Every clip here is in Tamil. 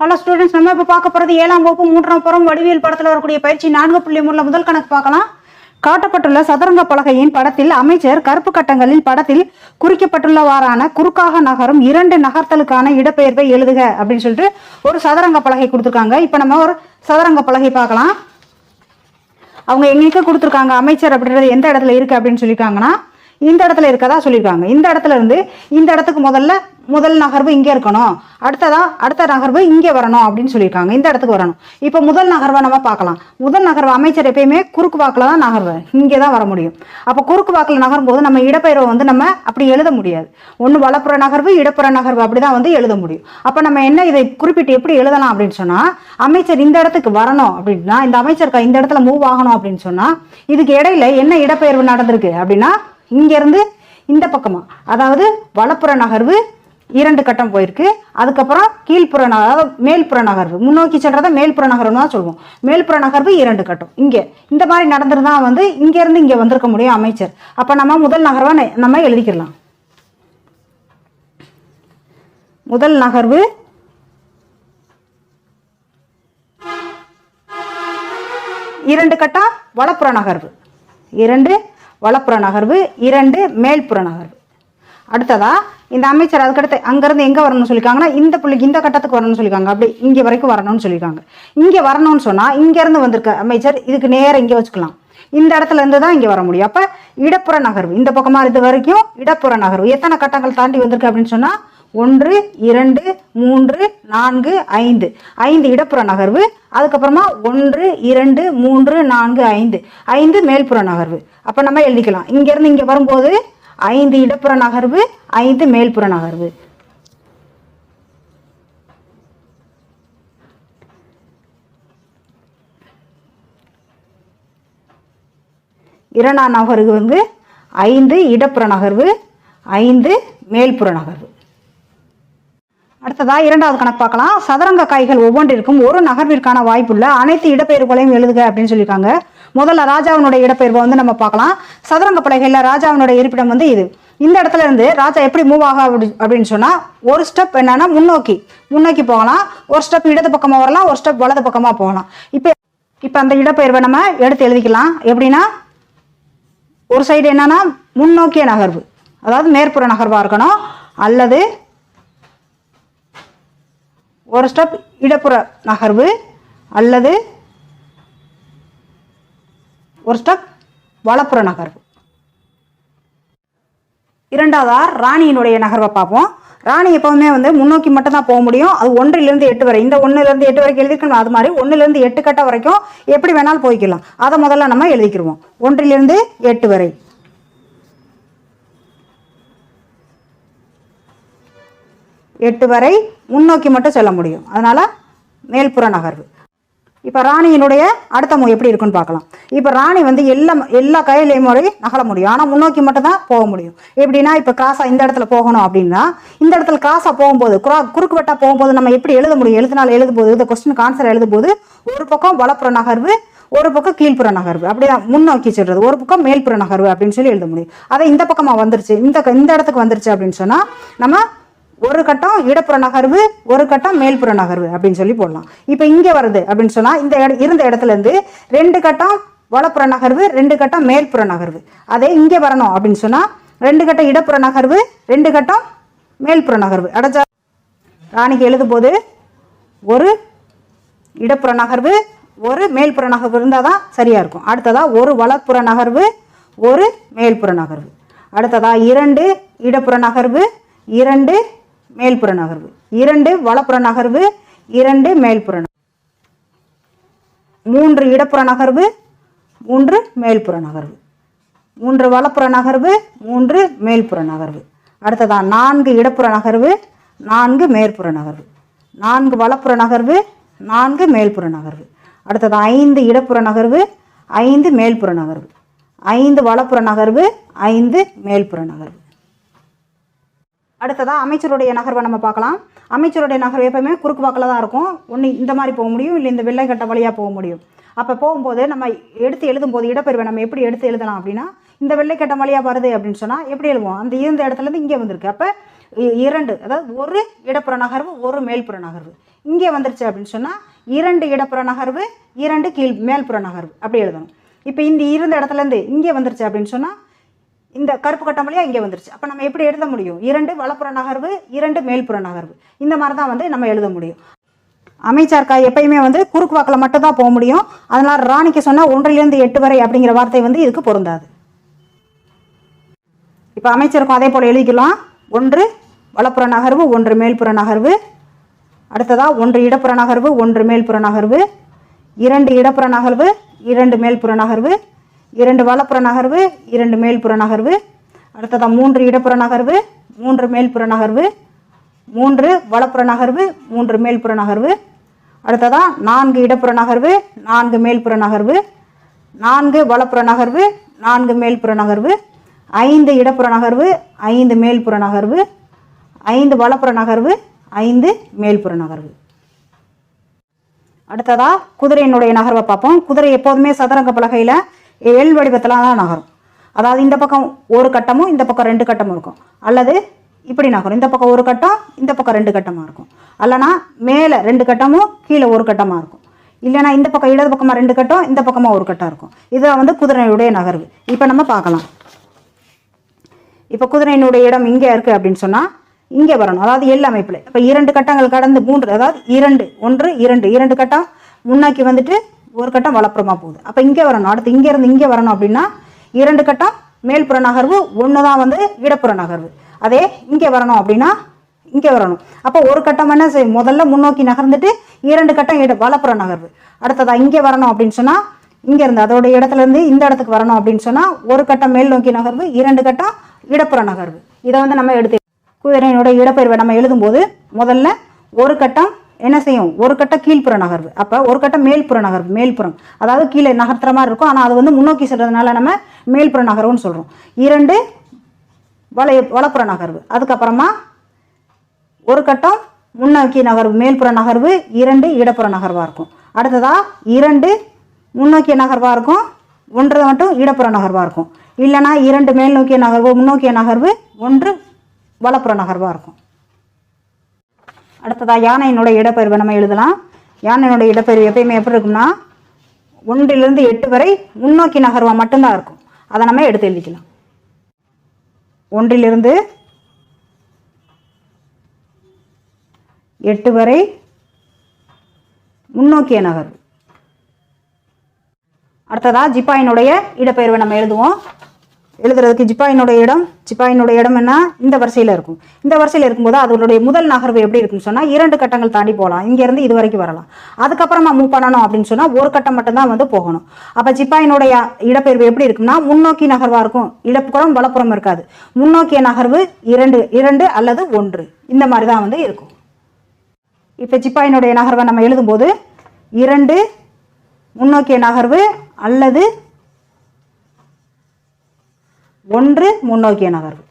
ஹலோ ஸ்டூடெண்ட்ஸ் நம்ம இப்போ பார்க்க போகிறது ஏழாம் வகுப்பு மூன்றாம் புறம் வடிவியல் படத்தில் வரக்கூடிய பயிற்சி நான்கு புள்ளி மூணில் முதல் கணக்கு பார்க்கலாம். காட்டப்பட்டுள்ள சதுரங்க பலகையின் படத்தில் அமைச்சர் கருப்பு கட்டங்களில் படத்தில் குறிக்கப்பட்டுள்ளவாறான குறுக்காக நகரும் இரண்டு நகர்த்தலுக்கான இடப்பெயர்வை எழுதுக அப்படின்னு சொல்லிட்டு ஒரு சதுரங்க பலகை கொடுத்துருக்காங்க. இப்போ நம்ம ஒரு சதுரங்க பலகை பார்க்கலாம். அவங்க எங்களுக்கு கொடுத்துருக்காங்க. அமைச்சர் அப்படின்றது எந்த இடத்துல இருக்குது அப்படின்னு சொல்லியிருக்காங்கன்னா இந்த இடத்துல இருக்கதா சொல்லியிருக்காங்க. இந்த இடத்துல இருந்து இந்த இடத்துக்கு முதல்ல முதல் நகர்வு இங்கே இருக்கணும். அடுத்ததா அடுத்த நகர்வு இங்கே வரணும் அப்படின்னு சொல்லியிருக்காங்க. இந்த இடத்துக்கு வரணும். இப்போ முதல் நகர்வை நம்ம பார்க்கலாம். முதல் நகர்வு அமைச்சர் எப்பயுமே குறுக்கு வாக்கில் தான் நகர்வு இங்கே தான் வர முடியும். அப்போ குறுக்கு வாக்கில் நகரும் போது நம்ம இடப்பெயர்வை வந்து நம்ம அப்படி எழுத முடியாது. ஒன்று வலப்புற நகர்வு இடப்புற நகர்வு அப்படி தான் வந்து எழுத முடியும். அப்போ நம்ம என்ன இதை குறிப்பிட்டு எப்படி எழுதலாம் அப்படின்னு சொன்னால் அமைச்சர் இந்த இடத்துக்கு வரணும் அப்படின்னா இந்த அமைச்சர் இந்த இடத்துல மூவ் ஆகணும் அப்படின்னு சொன்னால் இதுக்கு இடையில என்ன இடப்பெயர்வு நடந்திருக்கு அப்படின்னா இங்கேருந்து இந்த பக்கமாக அதாவது வலப்புற நகர்வு இரண்டு கட்டம் போயிருக்கு. அதுக்கப்புறம் கீழ்ப்புற ந- அதாவது மேல்புற நகர்வு. முன்னோக்கி சென்றதை மேல்புற நகர்வுன்னு தான் சொல்லுவோம் மேல்புற நகர்வு இரண்டு கட்டம். இங்கே. இந்த மாதிரி நடந்திருந்தா வந்து இங்கேருந்து இங்கே வந்திருக்க முடியும் அமைச்சர். அப்போ நம்ம முதல் நகர்வை நெ- நம்ம எழுதிக்கலாம் முதல் நகர்வு இரண்டு கட்டம் வலப்புற நகர்வு. இரண்டு வலப்புற நகர்வு இரண்டு மேல்புற நகர்வு. அடுத்ததா இந்த அமைச்சர் அதுக்கடுத்து அங்கேருந்து எங்கே வரணும்னு சொல்லியிருக்காங்கன்னா இந்த புள்ளிக்கு இந்த கட்டத்துக்கு வரணும்னு சொல்லியிருக்காங்க. அப்படி இங்கே வரைக்கும் வரணும்னு சொல்லியிருக்காங்க. இங்கே வரணும்னு சொன்னால் இங்கேருந்து வந்திருக்க அமைச்சர் இதுக்கு நேராக இங்கே வச்சுக்கலாம். இந்த இடத்துல இருந்து தான் இங்கே வர முடியும். அப்போ இடப்புற நகர்வு. இந்த பக்கமாக இது வரைக்கும் இடப்புற நகர்வு. எத்தனை கட்டங்கள் தாண்டி வந்திருக்கு அப்படின்னு சொன்னால் ஒன்று இரண்டு மூன்று நான்கு ஐந்து. ஐந்து இடப்புற நகர்வு அதுக்கப்புறமா ஒன்று இரண்டு மூன்று நான்கு ஐந்து. ஐந்து மேல்புற நகர்வு. அப்போ நம்ம எழுதிக்கலாம். இங்கேருந்து இங்கே வரும்போது ஐந்து இடப்புற நகர்வு ஐந்து மேல்புற நகர்வு. இரண்டாம் நகர்வு வந்து ஐந்து இடப்புற நகர்வு ஐந்து மேல்புற நகர்வு. அடுத்ததாக இரண்டாவது கணக்கு பார்க்கலாம். சதுரங்க காய்கள் ஒவ்வொன்றிற்கும் ஒரு நகர்விற்கான வாய்ப்புள்ள அனைத்து இடப்பெயர்வுகளையும் எழுதுக அப்படின்னு சொல்லியிருக்காங்க. முதல்ல ராஜாவினுடைய இடப்பெயர்வை வந்து நம்ம பார்க்கலாம். சதுரங்க பலகையில் ராஜாவினுடைய இருப்பிடம் வந்து இது. இந்த இடத்துல இருந்து ராஜா எப்படி மூவ் ஆக அப்படி அப்படின்னு சொன்னால் ஒரு ஸ்டெப் என்னன்னா முன்னோக்கி முன்னோக்கி போகலாம். ஒரு ஸ்டெப் இடது பக்கமாக வரலாம் ஒரு ஸ்டெப் வலது பக்கமாக போகலாம். இப்போ இப்போ அந்த இடப்பெயர்வை நம்ம எடுத்து எழுதிக்கலாம். எப்படின்னா ஒரு சைடு என்னன்னா முன்னோக்கிய நகர்வு. அதாவது மேற்புற நகர்வாக இருக்கணும். அல்லது ஒரு ஸ்டெப் இடப்புற நகர்வு அல்லது ஒரு ஸ்டெப் வலப்புற நகர்வு. இரண்டாவதாக ராணியினுடைய நகர்வை பார்ப்போம். ராணி எப்போவுமே வந்து முன்னோக்கி மட்டும் தான் போக முடியும். அது ஒன்றிலிருந்து எட்டு வரை. இந்த ஒன்றுலேருந்து எட்டு வரைக்கும் எழுதிக்கணும் அது மாதிரி ஒன்றுலேருந்து எட்டு கட்ட வரைக்கும் எப்படி வேணாலும் போய்க்கலாம். அதை முதல்ல நம்ம எழுதிக்கிருவோம். ஒன்றிலிருந்து எட்டு வரை. எட்டு வரை முன்னோக்கி மட்டும் செல்ல முடியும். அதனால் மேல்புற நகர்வு. இப்போ ராணியினுடைய அடுத்த மூவ் எப்படி இருக்குன்னு பார்க்கலாம். இப்போ ராணி வந்து எல்லா எல்லா கையிலையும் முறை நகர முடியும். ஆனால் முன்னோக்கி மட்டும் தான் போக முடியும். எப்படின்னா இப்போ கிராஸாக இந்த இடத்துல போகணும் அப்படின்னா இந்த இடத்துல கிராஸாக போகும்போது குரா குறுக்கு வெட்டா போகும்போது நம்ம எப்படி எழுத முடியும்? எழுதினால் எழுதும்போது இந்த கொஸ்டினுக்கு ஆன்சர் எழுதும்போது ஒரு பக்கம் வலப்புற நகர்வு ஒரு பக்கம் கீழ்ப்புற நகர்வு. அப்படிதான் முன்னோக்கி சொல்றது. ஒரு பக்கம் மேல்புற நகர்வு அப்படின்னு சொல்லி எழுத முடியும். அதை இந்த பக்கமாக வந்துருச்சு இந்த இந்த இடத்துக்கு வந்துருச்சு அப்படின்னு சொன்னால் நம்ம ஒரு கட்டம் இடப்புற நகர்வு ஒரு கட்டம் மேல்புற நகர்வு அப்படின்னு சொல்லி போடலாம். இப்போ இங்கே வருது அப்படின்னு சொன்னால் இந்த இட இருந்த இடத்துல இருந்து ரெண்டு கட்டம் வலப்புற நகர்வு ரெண்டு கட்டம் மேல்புற நகர்வு. அதே இங்கே வரணும் அப்படின்னு சொன்னால் ரெண்டு கட்டம் இடப்புற நகர்வு ரெண்டு கட்டம் மேல்புற நகர்வு. அடைச்சா ராணிக்கு எழுதும்போது ஒரு இடப்புற நகர்வு ஒரு மேல்புற நகர்வு இருந்தால் தான் சரியாக இருக்கும். அடுத்ததாக ஒரு வலப்புற நகர்வு ஒரு மேல்புற நகர்வு. அடுத்ததாக இரண்டு இடப்புற நகர்வு இரண்டு மேல்புற நகர்வு. இரண்டு வலப்புற நகர்வு இரண்டு மேல்புற மூன்று இடப்புற நகர்வு மூன்று மேல்புற நகர்வு. மூன்று வலப்புற நகர்வு மூன்று மேல்புற நகர்வு. அடுத்ததா நான்கு இடப்புற நகர்வு நான்கு மேற்புற நகர்வு. நான்கு வலப்புற நகர்வு நான்கு மேல்புற நகர்வு. அடுத்தது ஐந்து இடப்புற நகர்வு ஐந்து மேல்புற நகர்வு. ஐந்து வலப்புற நகர்வு ஐந்து மேல்புற நகர்வு. அடுத்ததாக அமைச்சருடைய நகர்வை நம்ம பார்க்கலாம். அமைச்சருடைய நகர்வு எப்பவுமே குறுக்கு வாக்கில் தான் இருக்கும். ஒன்று இந்த மாதிரி போக முடியும் இல்லை இந்த வெள்ளைக்கட்ட வழியாக போக முடியும். அப்போ போகும்போது நம்ம எடுத்து எழுதும்போது இடப்பெயர்வை நம்ம எப்படி எடுத்து எழுதலாம் அப்படின்னா இந்த வெள்ளைக்கட்ட வழியாக வருது அப்படின்னு சொன்னால் எப்படி எழுதுவோம்? அந்த இருந்த இடத்துலேருந்து இங்கே வந்திருக்கு. அப்போ இரண்டு அதாவது ஒரு இடப்புற நகர்வு ஒரு மேல்புற நகர்வு. இங்கே வந்துருச்சு அப்படின்னு சொன்னால் இரண்டு இடப்புற நகர்வு இரண்டு கீழ் மேல்புற நகர்வு. அப்படி எழுதணும். இப்போ இந்த இருந்த இடத்துலேருந்து இங்கே வந்துருச்சு அப்படின்னு சொன்னால் இந்த கருப்பு கட்டம் வழியாக இங்கே வந்துருச்சு. அப்போ நம்ம எப்படி எழுத முடியும்? இரண்டு வலப்புற நகர்வு இரண்டு மேல்புற நகர்வு. இந்த மாதிரி தான் வந்து நம்ம எழுத முடியும். அமைச்சர்க்கா எப்பயுமே வந்து குறுக்கு வாக்கில் மட்டும் தான் போக முடியும். அதனால் ராணிக்கு சொன்னால் ஒன்றிலிருந்து எட்டு வரை அப்படிங்கிற வார்த்தை வந்து இதுக்கு பொருந்தாது. இப்போ அமைச்சருக்கும் அதே போல் எழுதிக்கலாம். ஒன்று வலப்புற நகர்வு ஒன்று மேல்புற நகர்வு. அடுத்ததாக ஒன்று இடப்புற நகர்வு ஒன்று மேல்புற நகர்வு. இரண்டு இடப்புற நகர்வு இரண்டு மேல்புற நகர்வு. இரண்டு வலப்புற நகர்வு இரண்டு மேல்புற நகர்வு அடுத்ததாக மூன்று இடப்புற நகர்வு மூன்று மேல்புற நகர்வு மூன்று வலப்புற நகர்வு மூன்று மேல்புற நகர்வு அடுத்ததாக நான்கு இடப்புற நகர்வு நான்கு மேல்புற நகர்வு நான்கு வலப்புற நகர்வு நான்கு மேல்புற நகர்வு ஐந்து இடப்புற நகர்வு ஐந்து மேல்புற நகர்வு ஐந்து வலப்புற நகர்வு ஐந்து மேல்புற நகர்வு அடுத்ததாக குதிரையினுடைய நகர்வை பார்ப்போம். குதிரை எப்போதுமே சதுரங்க பலகையில் எல் வடிவத்தில் தான் நகரும். அதாவது இந்த பக்கம் ஒரு கட்டமும் இந்த பக்கம் ரெண்டு கட்டமும் இருக்கும். அல்லது இப்படி நகரும். இந்த பக்கம் ஒரு கட்டம் இந்த பக்கம் ரெண்டு கட்டமாக இருக்கும். அல்லனா மேலே ரெண்டு கட்டமும் கீழே ஒரு கட்டமாக இருக்கும். இல்லைனா இந்த பக்கம் இடது பக்கமாக ரெண்டு கட்டம் இந்த பக்கமாக ஒரு கட்டம் இருக்கும். இதுதான் வந்து குதிரையுடைய நகர்வு. இப்போ நம்ம பார்க்கலாம். இப்போ குதிரையினுடைய இடம் இங்கே இருக்குது அப்படின்னு சொன்னால் இங்கே வரணும். அதாவது எல் அமைப்பில். இப்போ இரண்டு கட்டங்கள் கடந்து மூன்று அதாவது இரண்டு ஒன்று இரண்டு. இரண்டு கட்டம் முன்னாக்கி வந்துட்டு ஒரு கட்டம் வலப்புறமா போகுது. அப்போ இங்கே வரணும். அடுத்து இங்கே இருந்து இங்கே வரணும் அப்படின்னா இரண்டு கட்டம் மேல்புற நகர்வு ஒன்று தான் வந்து இடப்புற நகர்வு. அதே இங்கே வரணும் அப்படின்னா இங்கே வரணும். அப்போ ஒரு கட்டம் என்ன செய்யும்? முதல்ல முன்னோக்கி நகர்ந்துட்டு இரண்டு கட்டம் இட வலப்புற நகர்வு. அடுத்ததா இங்கே வரணும் அப்படின்னு சொன்னால் இங்கே இருந்து அதோட இடத்துல இருந்து இந்த இடத்துக்கு வரணும் அப்படின்னு சொன்னால் ஒரு கட்டம் மேல் நோக்கி நகர்வு இரண்டு கட்டம் இடப்புற நகர்வு. இதை வந்து நம்ம எடுத்து குதிரையினோட இடப்பெயர்வை நம்ம எழுதும்போது முதல்ல ஒரு கட்டம் என்ன செய்யும்? ஒரு கட்டம் கீழ்ப்புற நகர்வு. அப்போ ஒரு கட்டம் மேல்புற நகர்வு மேல்புறம். அதாவது கீழே நகர்த்துற மாதிரி இருக்கும். ஆனால் அது வந்து முன்னோக்கி செல்றதுனால நம்ம மேல்புற நகர்வுன்னு சொல்கிறோம் இரண்டு வளைய வலப்புற நகர்வு. அதுக்கப்புறமா ஒரு கட்டம் முன்னோக்கி நகர்வு மேல்புற நகர்வு இரண்டு இடப்புற நகர்வாக இருக்கும். அடுத்ததா இரண்டு முன்னோக்கிய நகர்வாக இருக்கும். ஒன்றை மட்டும் இடப்புற நகர்வாக இருக்கும். இல்லைனா இரண்டு மேல் நோக்கிய நகர்வு முன்னோக்கிய நகர்வு ஒன்று வலப்புற நகர்வாக இருக்கும். அடுத்ததா யானையினோட இடப்பெயர்வை நம்ம எழுதலாம். யானையினோட இடப்பெயர்வு எப்பயுமே எப்படி இருக்கும்னா ஒன்றிலிருந்து எட்டு வரை முன்னோக்கி நகர்வாக மட்டும்தான் இருக்கும். அதை நம்ம எடுத்து எழுதிக்கலாம். ஒன்றிலிருந்து எட்டு வரை முன்னோக்கிய நகர்வு. அடுத்ததா ஜிப்பாயினுடைய இடப்பெயர்வை நம்ம எழுதுவோம். எழுதுறதுக்கு ஜிப்பாயினுடைய இடம் ஜிப்பாயினுடைய இடம் என்ன? இந்த வரிசையில் இருக்கும். இந்த வரிசையில் இருக்கும்போது அதனுடைய முதல் நகர்வு எப்படி இருக்குன்னு சொன்னால் இரண்டு கட்டங்கள் தாண்டி போகலாம். இங்கேருந்து இது வரைக்கும் வரலாம். அதுக்கப்புறமா மூவ் பண்ணணும் அப்படின்னு சொன்னால் ஒரு கட்டம் மட்டும்தான் வந்து போகணும். அப்போ ஜிப்பாயினுடைய இடப்பெயர்வு எப்படி இருக்கும்னா முன்னோக்கி நகர்வாக இருக்கும். இடப்புறம் வலப்புறம் இருக்காது. முன்னோக்கிய நகர்வு இரண்டு இரண்டு அல்லது ஒன்று. இந்த மாதிரி தான் வந்து இருக்கும். இப்போ ஜிப்பாயினுடைய நகர்வை நம்ம எழுதும்போது இரண்டு முன்னோக்கிய நகர்வு அல்லது ஒன்று முன்னோக்கிய நகர்வு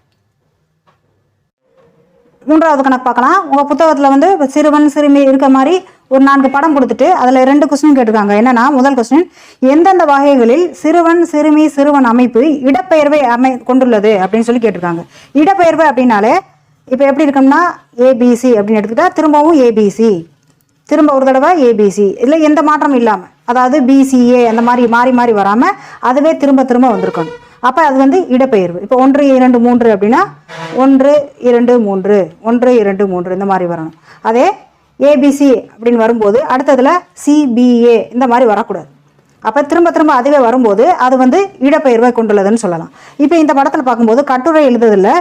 மூன்றாவது கணக்கு பார்க்கலாம். உங்கள் புத்தகத்தில் வந்து சிறுவன் சிறுமி இருக்க மாதிரி ஒரு நான்கு படம் கொடுத்துட்டு அதில் ரெண்டு கொஸ்டின் கேட்டிருக்காங்க. என்னன்னா முதல் கொஸ்டின் எந்தெந்த வகைகளில் சிறுவன் சிறுமி சிறுவன் அமைப்பு இடப்பெயர்வை அமை கொண்டுள்ளது அப்படின்னு சொல்லி கேட்டிருக்காங்க. இடப்பெயர்வு அப்படின்னாலே இப்போ எப்படி இருக்கும்னா ஏபிசி அப்படின்னு எடுத்துக்கிட்டா திரும்பவும் ஏபிசி திரும்ப ஒரு தடவை ஏபிசி இதில் எந்த மாற்றமும் இல்லாமல் அதாவது பிசிஏ அந்த மாதிரி மாறி மாறி வராமல் அதுவே திரும்ப திரும்ப வந்திருக்கணும். அப்போ அது வந்து இடப்பெயர்வு. இப்போ ஒன்று இரண்டு மூன்று அப்படின்னா ஒன்று இரண்டு மூன்று ஒன்று இரண்டு மூன்று இந்த மாதிரி வரணும். அதே ஏபிசி அப்படின்னு வரும்போது அடுத்ததில் சிபிஏ இந்த மாதிரி வரக்கூடாது. அப்போ திரும்ப திரும்ப அதுவே வரும்போது அது வந்து இடப்பெயர்வை கொண்டுள்ளதுன்னு சொல்லலாம். இப்போ இந்த படத்தில் பார்க்கும்போது கட்டுரை எழுதுதில்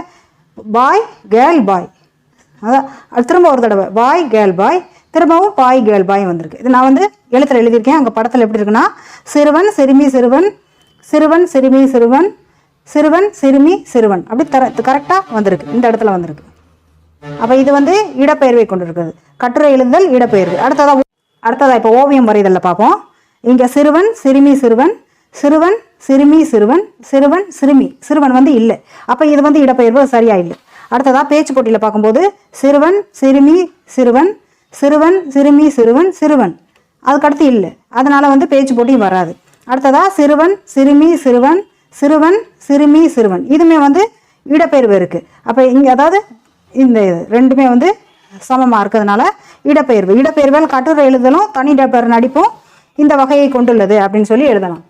பாய் கேர்ள் பாய். அதான் அது திரும்ப ஒரு தடவை பாய் கேர்ள் பாய். திரும்பவும் பாய் கேர்ள் பாய் வந்திருக்கு. இது நான் வந்து எழுத்துல எழுதியிருக்கேன். அங்கே படத்தில் எப்படி இருக்குன்னா சிறுவன் சிறுமி சிறுவன் சிறுவன் சிறுமி சிறுவன் சிறுவன் சிறுமி சிறுவன். அப்படி தர கரெக்டாக வந்திருக்கு. இந்த இடத்துல வந்திருக்கு. அப்போ இது வந்து இடப்பெயர்வை கொண்டிருக்கிறது கட்டுரை எழுதுதல் இடப்பெயர்வு. அடுத்ததாக அடுத்ததாக இப்போ ஓவியம் வரைதலில் பார்ப்போம் இங்கே சிறுவன் சிறுமி சிறுவன் சிறுவன் சிறுமி சிறுவன் சிறுவன் சிறுமி. சிறுவன் வந்து இல்லை. அப்போ இது வந்து இடப்பெயர்வு சரியாக இல்லை. அடுத்ததாக பேச்சு போட்டியில் பார்க்கும்போது சிறுவன் சிறுமி சிறுவன் சிறுவன் சிறுமி சிறுவன் சிறுவன். அதுக்கடுத்து இல்லை. அதனால் வந்து பேச்சு போட்டியும் வராது. அடுத்ததா சிறுவன் சிறுமி சிறுவன் சிறுவன் சிறுமி சிறுவன். இதுமே வந்து இடப்பெயர்வு இருக்குது அப்போ இங்கே அதாவது இந்த இது ரெண்டுமே வந்து சமமாக இருக்கிறதுனால இடப்பெயர்வு. இடப்பெயர்வால் கட்டுரை எழுதலும் தனி நபர் நடிப்பும் இந்த வகையை கொண்டுள்ளது அப்படின்னு சொல்லி எழுதலாம்.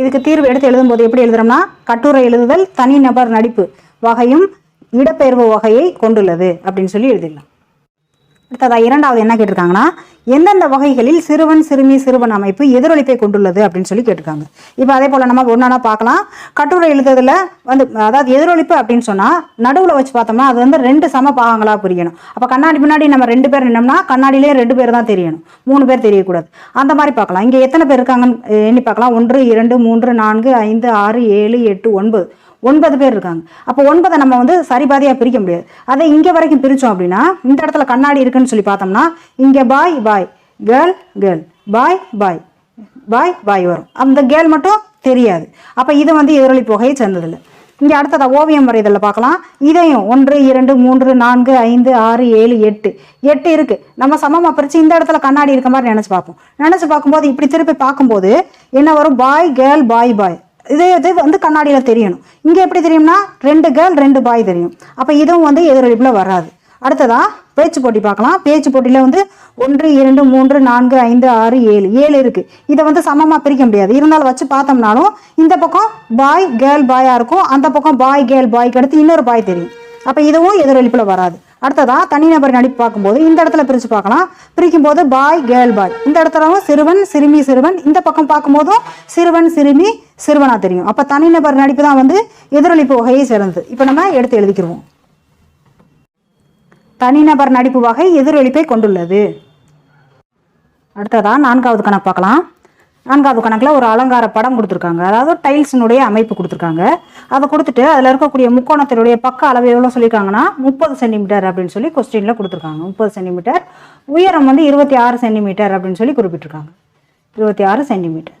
இதுக்கு தீர்வு எடுத்து எழுதும்போது எப்படி எழுதுறோம்னா கட்டுரை எழுதுதல் தனிநபர் நடிப்பு வகையும் இடப்பெயர்வு வகையை கொண்டுள்ளது அப்படின்னு சொல்லி எழுதிடலாம். அடுத்ததாக இரண்டாவது என்ன கேட்டிருக்காங்கன்னா எந்தெந்த வகைகளில் சிறுவன் சிறுமி சிறுவன் அமைப்பு எதிரொலிப்பை கொண்டுள்ளது அப்படின்னு சொல்லி கேட்டிருக்காங்க. இப்போ அதே போல் நம்ம ஒன்றா பார்க்கலாம். கட்டுரை எழுதுறதுல வந்து அதாவது எதிரொலிப்பு அப்படின்னு சொன்னால் நடுவில் வச்சு பார்த்தோம்னா அது வந்து ரெண்டு சம பாகங்களாக புரியணும். அப்போ கண்ணாடி முன்னாடி நம்ம ரெண்டு பேர் நின்னோம்னா கண்ணாடியிலே ரெண்டு பேர் தான் தெரியணும். மூணு பேர் தெரியக்கூடாது. அந்த மாதிரி பார்க்கலாம். இங்கே எத்தனை பேர் இருக்காங்கன்னு எண்ணி பார்க்கலாம். ஒன்று இரண்டு மூன்று நான்கு ஐந்து ஆறு ஏழு எட்டு ஒன்பது. ஒன்பது பேர் இருக்காங்க. அப்போ ஒன்பதை நம்ம வந்து சரிபாதியாக பிரிக்க முடியாது. அதை இங்கே வரைக்கும் பிரித்தோம் அப்படின்னா இந்த இடத்துல கண்ணாடி இருக்குன்னு சொல்லி பார்த்தோம்னா இங்கே பாய் பாய் கேர்ள் கேர்ள் பாய் பாய் பாய் பாய் வரும். அந்த கேர்ள் மட்டும் தெரியாது. அப்போ இது வந்து எதிரொலி புகையை சேர்ந்ததில்லை. இங்கே அடுத்ததா ஓவியம் வரைதலில் பார்க்கலாம். இதையும் ஒன்று இரண்டு மூன்று நான்கு ஐந்து ஆறு ஏழு எட்டு. எட்டு இருக்குது நம்ம சமமாக பிரித்து இந்த இடத்துல கண்ணாடி இருக்க மாதிரி நினச்சி பார்ப்போம். நினச்சி பார்க்கும்போது இப்படி திருப்பி பார்க்கும்போது என்ன வரும்? பாய் கேர்ள் பாய் பாய் இதே இது வந்து கண்ணாடியில் தெரியணும். இங்கே எப்படி தெரியும்னா ரெண்டு கேர்ள் ரெண்டு பாய் தெரியும். அப்போ இதுவும் வந்து எதிரொலிப்பில் வராது. அடுத்ததா பேச்சு போட்டி பார்க்கலாம். பேச்சு போட்டியில் வந்து ஒன்று இரண்டு மூன்று நான்கு ஐந்து ஆறு ஏழு. ஏழு இருக்குது இதை வந்து சமமாக பிரிக்க முடியாது. இருந்தாலும் வச்சு பார்த்தோம்னாலும் இந்த பக்கம் பாய் கேர்ள் பாயாக இருக்கும். அந்த பக்கம் பாய் கேர்ள் பாய்க்கு அடுத்து இன்னொரு பாய் தெரியும். அப்போ இதுவும் எதிரொலிப்பில் வராது. அடுத்ததாக தனிநபர் நடிப்பு பார்க்கும்போது இந்த இடத்துல பிரித்து பார்க்கலாம். பிரிக்கும் போது பாய் கேர்ள் பாய் இந்த இடத்துலவும் சிறுவன் சிறுமி சிறுவன். இந்த பக்கம் பார்க்கும்போதும் சிறுவன் சிறுமி சிறுவனாக தெரியும். அப்போ தனிநபர் நடிப்பு தான் வந்து எதிரொலிப்பு வகையை சேர்ந்தது. இப்போ நம்ம எடுத்து எழுதிக்கிடுவோம் தனிநபர் நடிப்பு வகை எதிரொலிப்பை கொண்டுள்ளது. அடுத்ததாக நான்காவது கணக்கு பார்க்கலாம். நான்காவது கணக்கில் ஒரு அலங்கார படம் கொடுத்துருக்காங்க. அதாவது டைல்ஸினுடைய அமைப்பு கொடுத்துருக்காங்க. அதை கொடுத்துட்டு அதில் இருக்கக்கூடிய முக்கோணத்தினுடைய பக்க அளவு எவ்வளோ சொல்லியிருக்காங்கன்னா முப்பது சென்டிமீட்டர் அப்படின்னு சொல்லி கொஸ்டினில் கொடுத்துருக்காங்க. முப்பது சென்டிமீட்டர். உயரம் வந்து இருபத்தி ஆறு சென்டிமீட்டர் அப்படின்னு சொல்லி குறிப்பிட்டிருக்காங்க. இருபத்தி ஆறு சென்டிமீட்டர்.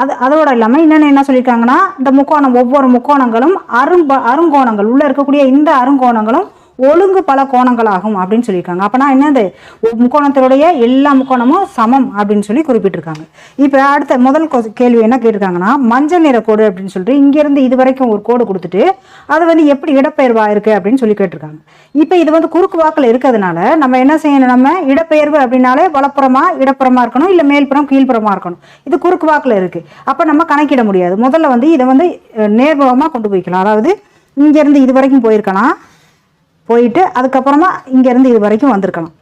அது அதோட இல்லாமல் இன்னொன்று என்ன சொல்லியிருக்காங்கன்னா இந்த முக்கோணம் ஒவ்வொரு முக்கோணங்களும் அரும்ப அருங்கோணங்கள். உள்ளே இருக்கக்கூடிய இந்த அருங்கோணங்களும் ஒழுங்கு பல கோணங்களாகும் அப்படின்னு சொல்லியிருக்காங்க. அப்போனா என்னது? முக்கோணத்தினுடைய எல்லா முக்கோணமும் சமம் அப்படின்னு சொல்லி குறிப்பிட்டிருக்காங்க. இப்போ அடுத்த முதல் கொ- கேள்வி என்ன கேட்டிருக்காங்கன்னா மஞ்சள் நிற கோடு அப்படின்னு சொல்லிட்டு இங்கேருந்து இது வரைக்கும் ஒரு கோடு கொடுத்துட்டு அது வந்து எப்படி இடப்பெயர்வாக இருக்குது அப்படின்னு சொல்லி கேட்டிருக்காங்க. இப்போ இது வந்து குறுக்கு வாக்கில் இருக்கிறதுனால நம்ம என்ன செய்யணும்? நம்ம இடப்பெயர்வு அப்படின்னாலே வலப்புறமா இடப்புறமா இருக்கணும் இல்லை மேல்புறம் கீழ்ப்புறமாக இருக்கணும். இது குறுக்கு வாக்கில் இருக்குது அப்போ நம்ம கணக்கிட முடியாது. முதல்ல வந்து இதை வந்து நேர்முகமாக கொண்டு போய்க்கலாம். அதாவது இங்கேருந்து இது வரைக்கும் போயிருக்கலாம் போயிட்டு அதுக்கப்புறமா இங்கேருந்து இது வரைக்கும் வந்திருக்கலாம்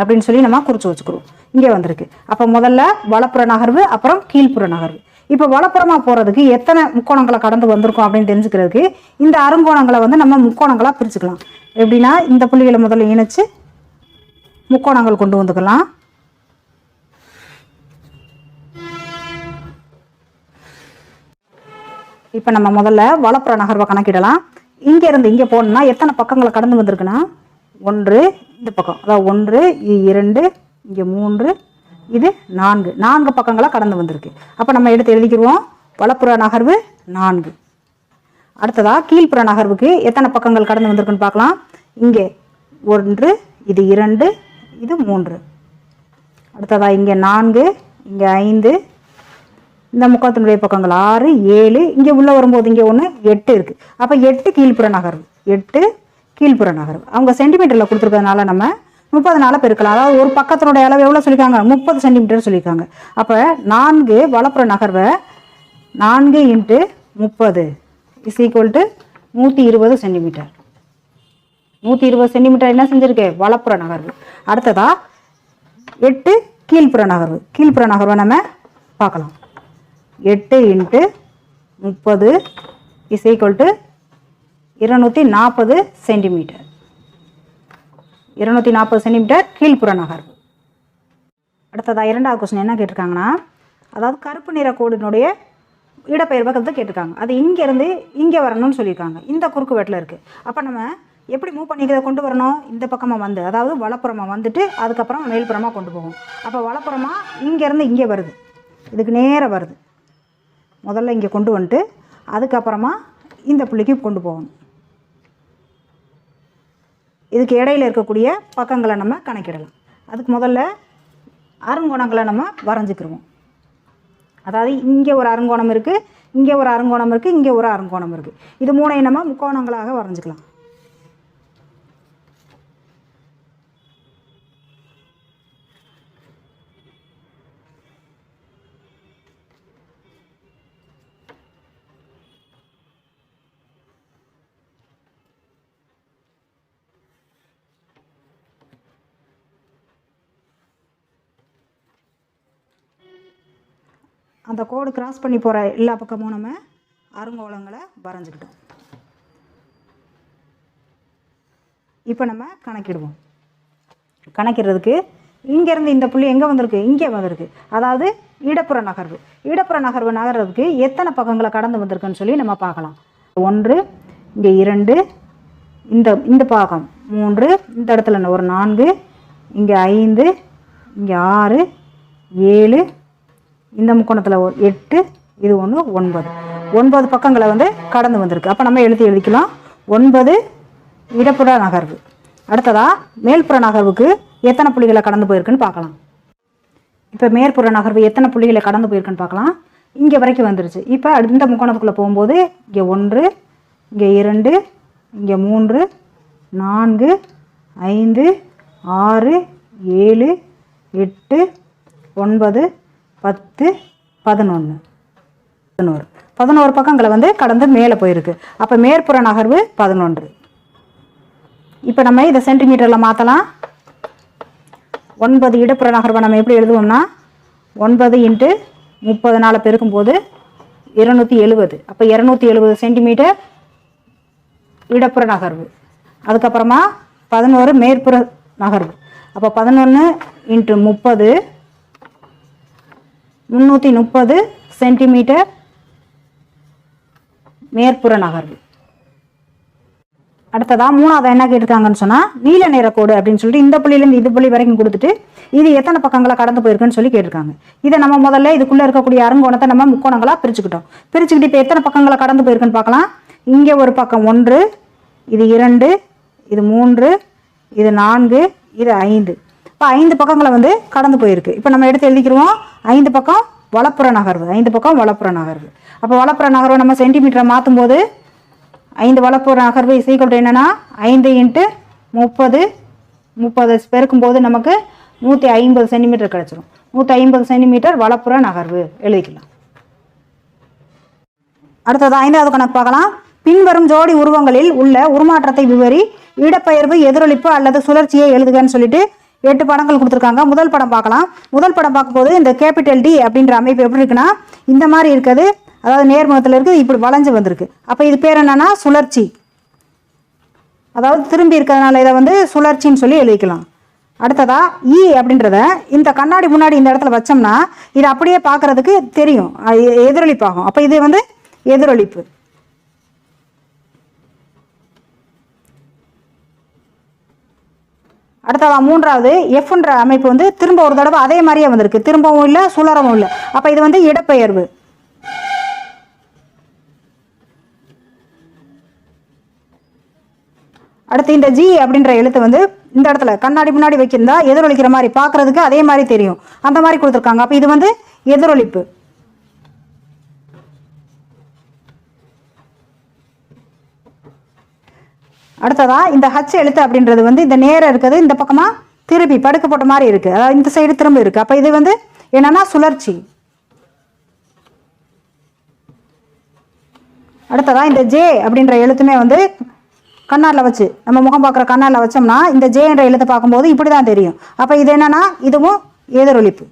அப்படின்னு சொல்லி நம்ம குறித்து வச்சுக்கிறோம். இங்கே வந்திருக்கு. அப்போ முதல்ல வலப்புற நகர்வு அப்புறம் கீழ்ப்புற நகர்வு. இப்போ வலப்புறமாக போகிறதுக்கு எத்தனை முக்கோணங்களை கடந்து வந்திருக்கோம் அப்படின்னு தெரிஞ்சுக்கிறதுக்கு இந்த அருங்கோணங்களை வந்து நம்ம முக்கோணங்களாக பிரிச்சுக்கலாம். எப்படின்னா இந்த புள்ளிகளை முதல்ல இணைச்சு முக்கோணங்கள் கொண்டு வந்துக்கலாம். இப்போ நம்ம முதல்ல வலப்புற நகர்வை கணக்கிடலாம். இங்கே இருந்து இங்கே போகணுன்னா எத்தனை பக்கங்களை கடந்து வந்திருக்குன்னா? ஒன்று இந்த பக்கம். அதாவது ஒன்று இது இரண்டு இங்கே மூன்று இது நான்கு. நான்கு பக்கங்களாக கடந்து வந்திருக்கு. அப்போ நம்ம எடுத்து எழுதிக்கிடுவோம். வலப்புற நகர்வு நான்கு. அடுத்ததாக கீழ்ப்புற நகர்வுக்கு எத்தனை பக்கங்கள் கடந்து வந்திருக்குன்னு பார்க்கலாம். இங்கே ஒன்று இது இரண்டு இது மூன்று. அடுத்ததாக இங்கே நான்கு இங்கே ஐந்து இந்த முக்கத்தினுடைய பக்கங்கள் ஆறு ஏழு இங்கே உள்ளே வரும்போது இங்கே ஒன்று எட்டு இருக்குது அப்போ எட்டு கீழ்ப்புற நகர்வு. எட்டு கீழ்ப்புற நகர்வு. அவங்க சென்டிமீட்டரில் கொடுத்துருக்கறதுனால நம்ம முப்பது நாளாக பெருக்கலாம். அதாவது ஒரு பக்கத்தினுடைய அளவு எவ்வளோ சொல்லியிருக்காங்க? முப்பது சென்டிமீட்டர் சொல்லியிருக்காங்க. அப்போ நான்கு வலப்புற நகர்வை நான்கு இன்ட்டு முப்பது இஸ் ஈக்குவல் டு நூற்றி இருபது சென்டிமீட்டர் நூற்றி இருபது சென்டிமீட்டர் என்ன செஞ்சிருக்கு? வலப்புற நகர்வு. அடுத்ததா எட்டு கீழ்ப்புற நகர்வு. கீழ்ப்புற நகர்வை நம்ம பார்க்கலாம். எட்டு இன்ட்டு முப்பது இஸ் ஈக்குவல் டு இருநூற்றி நாற்பது சென்டிமீட்டர் இருநூற்றி நாற்பது சென்டிமீட்டர் கீழ்ப்புற நகர்வு அடுத்ததாக இரண்டாவது கொஸ்டின் என்ன கேட்டிருக்காங்கன்னா அதாவது கருப்பு நிற கோடினுடைய இடப்பெயர்வை வந்து கேட்டிருக்காங்க. அது இங்கேருந்து இங்கே வரணும்னு சொல்லியிருக்காங்க. இந்த குறுக்கு வெட்டில் இருக்குது அப்போ நம்ம எப்படி மூவ் பண்ணிக்கிறத கொண்டு வரணும்? இந்த பக்கமாக வந்து அதாவது வலப்புறமாக வந்துட்டு அதுக்கப்புறம் மேல்புறமாக கொண்டு போகும் அப்போ வலப்புறமாக இங்கேருந்து இங்கே வருது. இதுக்கு நேராக வருது. முதல்ல இங்கே கொண்டு வந்துட்டு அதுக்கப்புறமா இந்த புள்ளிக்கு கொண்டு போகணும். இதுக்கு இடையில இருக்கக்கூடிய பக்கங்களை நம்ம கணக்கிடலாம். அதுக்கு முதல்ல அருங்கோணங்களை நம்ம வரைஞ்சிக்கிருவோம். அதாவது இங்கே ஒரு அருங்கோணம் இருக்குது இங்கே ஒரு அருங்கோணம் இருக்குது இங்கே ஒரு அருங்கோணம் இருக்குது இது மூணையும் நம்ம முக்கோணங்களாக வரைஞ்சிக்கலாம். அந்த கோடு கிராஸ் பண்ணி போகிற எல்லா பக்கமும் நம்ம அருங்கோலங்களை வரைஞ்சிக்கிட்டோம். இப்போ நம்ம கணக்கிடுவோம். கணக்கிடுறதுக்கு இங்கேருந்து இந்த புள்ளி எங்கே வந்திருக்கு? இங்கே வந்திருக்கு. அதாவது இடப்புற நகர்வு. இடப்புற நகர்வு நகர்றதுக்கு எத்தனை பக்கங்களை கடந்து வந்திருக்குன்னு சொல்லி நம்ம பார்க்கலாம். ஒன்று இங்கே இரண்டு இந்த இந்த பாகம் மூன்று இந்த இடத்துல ஒரு நான்கு இங்கே ஐந்து இங்கே ஆறு ஏழு இந்த முக்கோணத்தில் எட்டு இது ஒன்று ஒன்பது. ஒன்பது பக்கங்களை வந்து கடந்து வந்திருக்கு. அப்போ நம்ம எழுதி எழுதிக்கலாம். ஒன்பது இடப்புற நகர்வு. அடுத்ததாக மேல்புற நகர்வுக்கு எத்தனை புள்ளிகளை கடந்து போயிருக்குன்னு பார்க்கலாம். இப்போ மேற்புற நகர்வு எத்தனை புள்ளிகளை கடந்து போயிருக்குன்னு பார்க்கலாம். இங்கே வரைக்கும் வந்துருச்சு. இப்போ இந்த முக்கோணத்துக்குள்ளே போகும்போது இங்கே ஒன்று இங்கே இரண்டு இங்கே மூன்று நான்கு ஐந்து ஆறு ஏழு எட்டு ஒன்பது பத்து பதினொன்று பதினோரு. பதினோரு பக்கங்களை வந்து கடந்து மேலே போயிருக்கு. அப்போ மேற்புற நகர்வு பதினொன்று. இப்போ நம்ம இதை சென்டிமீட்டரில் மாற்றலாம் ஒன்பது இடப்புற நகர்வை நம்ம எப்படி எழுதுவோம்னா ஒன்பது இன்ட்டு முப்பது நாளை பெருக்கும்போது இருநூற்றி எழுபது அப்போ இரநூத்தி எழுபது சென்டிமீட்டர் இடப்புற நகர்வு. அதுக்கப்புறமா பதினோரு மேற்புற நகர்வு. அப்போ பதினொன்று இன்ட்டு முப்பது முந்நூற்றி முப்பது சென்டிமீட்டர் மேற்புற நகர்வு. அடுத்ததாக மூணாவது என்ன கேட்டிருக்காங்கன்னு சொன்னால் நீல நிற கோடு அப்படின்னு சொல்லிட்டு இந்த புள்ளியிலேருந்து இது புள்ளி வரைக்கும் கொடுத்துட்டு இது எத்தனை பக்கங்களை கடந்து போயிருக்குன்னு சொல்லி கேட்டிருக்காங்க. இதை நம்ம முதல்ல இதுக்குள்ளே இருக்கக்கூடிய அருங்கோணத்தை நம்ம முக்கோணங்களாக பிரிச்சுக்கிட்டோம். பிரிச்சுக்கிட்டு இப்போ எத்தனை பக்கங்களை கடந்து போயிருக்குன்னு பார்க்கலாம். இங்கே ஒரு பக்கம் ஒன்று இது இரண்டு இது மூன்று இது நான்கு இது ஐந்து. இப்போ ஐந்து பக்கங்களை வந்து கடந்து போயிருக்கு. இப்போ நம்ம எடுத்து எழுதிக்கிறோம் ஐந்து பக்கம் வலப்புற நகர்வு ஐந்து பக்கம் வலப்புற நகர்வு. அப்போ வலப்புற நகர்வை நம்ம சென்டிமீட்டரை மாற்றும் போது ஐந்து வலப்புற நகர்வு சீக்கிரம் என்னென்னா ஐந்து இன்ட்டு முப்பது முப்பது பெருக்கும்போது நமக்கு நூற்றி ஐம்பது சென்டிமீட்டர் கிடச்சிரும். நூற்றி ஐம்பது சென்டிமீட்டர் வலப்புற நகர்வு. எழுதிக்கலாம். அடுத்தது ஐந்தாவது கணக்கு பார்க்கலாம். பின்வரும் ஜோடி உருவங்களில் உள்ள உருமாற்றத்தை விவரி இடப்பெயர்வு எதிரொலிப்பு அல்லது சுழற்சியை எழுதுகன்னு சொல்லிட்டு எட்டு படங்கள் கொடுத்துருக்காங்க. முதல் படம் பார்க்கலாம். முதல் படம் பார்க்கும்போது இந்த கேபிட்டல் டி அப்படின்ற அமைப்பு எப்படி இருக்குன்னா இந்த மாதிரி இருக்குது. அதாவது நேர்முகத்தில் இருக்குது. இப்படி வளைஞ்சு வந்திருக்கு. அப்போ இது பேர் என்னன்னா சுழற்சி. அதாவது திரும்பி இருக்கிறதுனால இதை வந்து சுழற்சின்னு சொல்லி எழுதிக்கலாம். அடுத்ததா இ அப்படின்றத இந்த கண்ணாடி முன்னாடி இந்த இடத்துல வச்சோம்னா இது அப்படியே பார்க்கறதுக்கு தெரியும். எ- எதிரொலிப்பாகும். அப்போ இது வந்து எதிரொலிப்பு. அடுத்ததாக மூன்றாவது எஃப்ன்ற அமைப்பு வந்து திரும்ப ஒரு தடவை அதே மாதிரியே வந்திருக்கு. திரும்பவும் இல்லை சுழறவும் இல்லை. அப்போ இது வந்து இடப்பெயர்வு. அடுத்து இந்த ஜி அப்படின்ற எழுத்து வந்து இந்த இடத்துல கண்ணாடி முன்னாடி வைக்கிறதா எதிரொலிக்கிற மாதிரி பார்க்கறதுக்கு அதே மாதிரி தெரியும். அந்த மாதிரி கொடுத்துருக்காங்க. அப்போ இது வந்து எதிரொலிப்பு. அடுத்ததா இந்த ஹச் எழுத்து அப்படின்றது வந்து இந்த நேரம் இருக்கிறது இந்த பக்கமா திருப்பி படுக்க போட்ட மாதிரி இருக்கு. அதாவது இந்த சைடு திரும்ப இருக்கு. அப்போ இது வந்து என்னன்னா சுழற்சி. அடுத்ததா இந்த ஜே அப்படின்ற எழுத்துமே வந்து கண்ணாரில் வச்சு நம்ம முகம் பார்க்குற கண்ணாரில் வச்சோம்னா இந்த ஜே என்ற எழுத்தை பார்க்கும்போது இப்படி தான் தெரியும். அப்போ இது என்னன்னா இதுவும் எதிரொலிப்பு.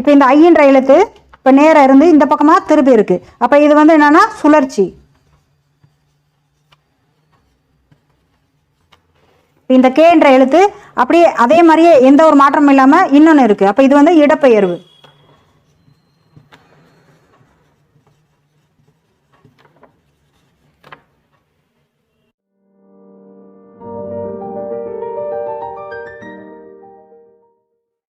இப்போ இந்த ஐன்ற எழுத்து இப்போ நேராக இருந்து இந்த பக்கமாக திருப்பி இருக்கு. அப்போ இது வந்து என்னன்னா சுழற்சி. இந்த கேன்ற எழுத்து அப்படியே அதே மாதிரியே எந்த ஒரு மாற்றமும் இல்லாமல் இன்னொன்று இருக்குது அப்போ இது வந்து இடப்பெயர்வு.